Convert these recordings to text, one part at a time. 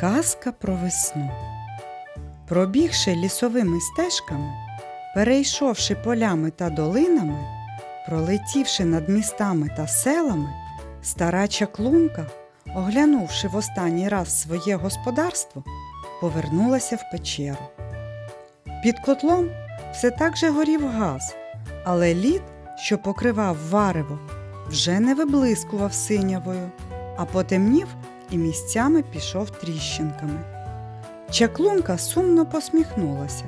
Казка про весну. Пробігши лісовими стежками, перейшовши полями та долинами, пролетівши над містами та селами, стара чаклунка, оглянувши в останній раз своє господарство, повернулася в печеру. Під котлом все так же горів газ, але лід, що покривав варево, вже не виблискував синявою, а потемнів і місцями пішов тріщинками. Чаклунка сумно посміхнулася,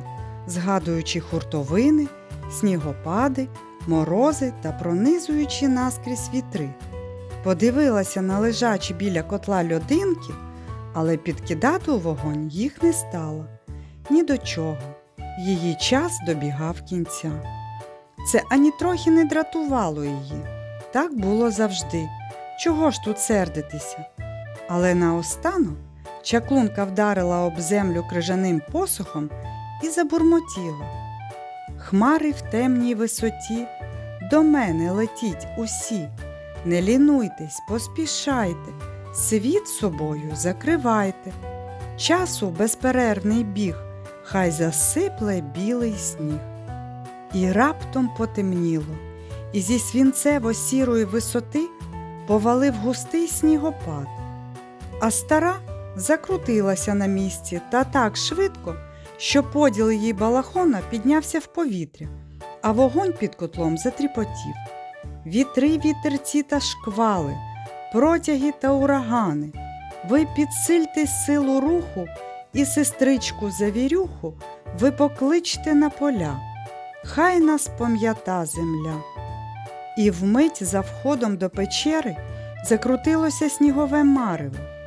згадуючи хуртовини, снігопади, морози та пронизуючи наскрізь вітри. Подивилася на лежачі біля котла льодинки, але підкидати у вогонь їх не стала. Ні до чого. Її час добігав кінця. Це ані трохи не дратувало її. Так було завжди. Чого ж тут сердитися? Але наостанок чаклунка вдарила об землю крижаним посухом і забурмотіла. Хмари в темній висоті, до мене летіть усі. Не лінуйтесь, поспішайте, світ собою закривайте. Часу безперервний біг, хай засипле білий сніг. І раптом потемніло, і зі свінцево-сірої висоти повалив густий снігопад. А стара закрутилася на місці та так швидко, що поділ її балахона піднявся в повітря, а вогонь під котлом затріпотів. Вітри, вітерці та шквали, протяги та урагани. Ви підсильте силу руху і сестричку завірюху ви покличте на поля. Хай нас пам'ята земля. І вмить за входом до печери закрутилося снігове марево.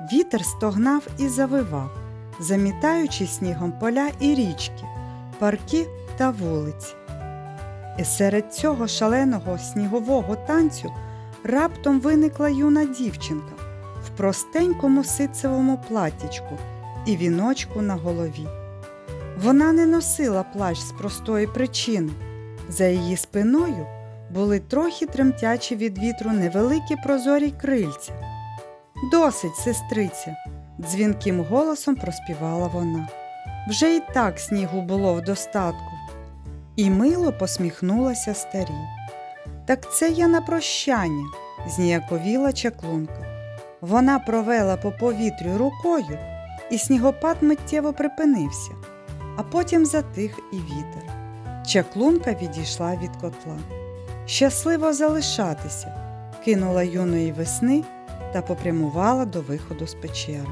Вітер стогнав і завивав, замітаючи снігом поля і річки, парки та вулиці. І серед цього шаленого снігового танцю раптом виникла юна дівчинка в простенькому ситцевому платічку і віночку на голові. Вона не носила плащ з простої причини. За її спиною були трохи тремтячі від вітру невеликі прозорі крильця. Досить, сестриця, дзвінким голосом проспівала вона. Вже і так снігу було в достатку. І мило посміхнулася старі. Так це я на прощання, зніяковіла чаклунка. Вона провела по повітрю рукою, і снігопад миттєво припинився, а потім затих і вітер. Чаклунка відійшла від котла. Щасливо залишатися, кинула юної весни та попрямувала до виходу з печери.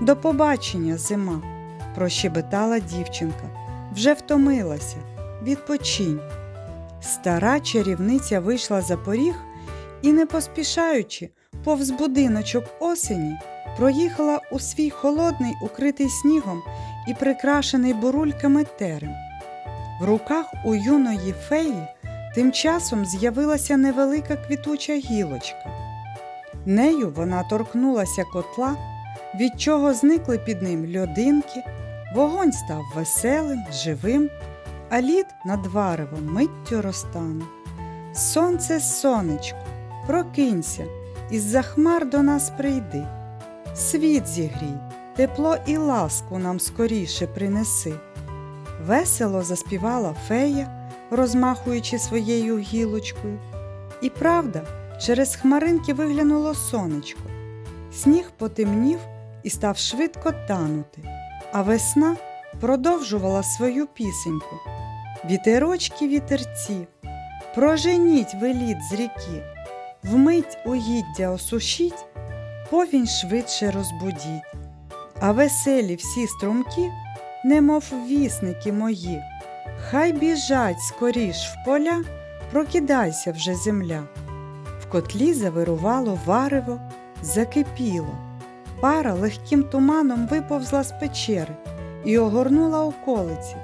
До побачення, зима, прощебетала дівчинка, вже втомилася, відпочинь. Стара чарівниця вийшла за поріг і, не поспішаючи, повз будиночок осені, проїхала у свій холодний, укритий снігом і прикрашений бурульками терем. В руках у юної феї тим часом з'явилася невелика квітуча гілочка. Нею вона торкнулася котла, від чого зникли під ним льодинки, вогонь став веселим, живим, а лід над варевом миттю розтане. Сонце, сонечко, прокинься, із за хмар до нас прийди. Світ зігрій, тепло і ласку нам скоріше принеси. Весело заспівала фея, розмахуючи своєю гілочкою. І правда, через хмаринки виглянуло сонечко. Сніг потемнів і став швидко танути, а весна продовжувала свою пісеньку. Вітерочки вітерці, проженіть веліт з ріки, вмить угіддя осушіть, повінь швидше розбудіть. А веселі всі струмки, немов вісники мої, хай біжать скоріш в поля, прокидайся вже земля. Котлі завирувало варево, закипіло. Пара легким туманом виповзла з печери і огорнула околиці,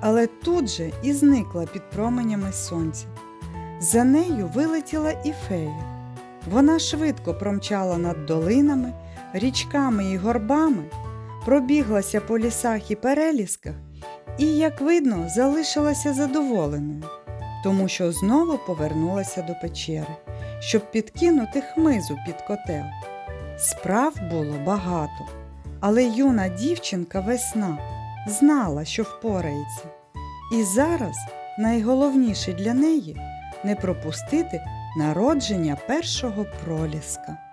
але тут же і зникла під променями сонця. За нею вилетіла і фея. Вона швидко промчала над долинами, річками і горбами, пробіглася по лісах і перелісках і, як видно, залишилася задоволеною, тому що знову повернулася до печери, щоб підкинути хмизу під котел. Справ було багато, але юна дівчинка весна знала, що впорається. І зараз найголовніше для неї не пропустити народження першого проліска.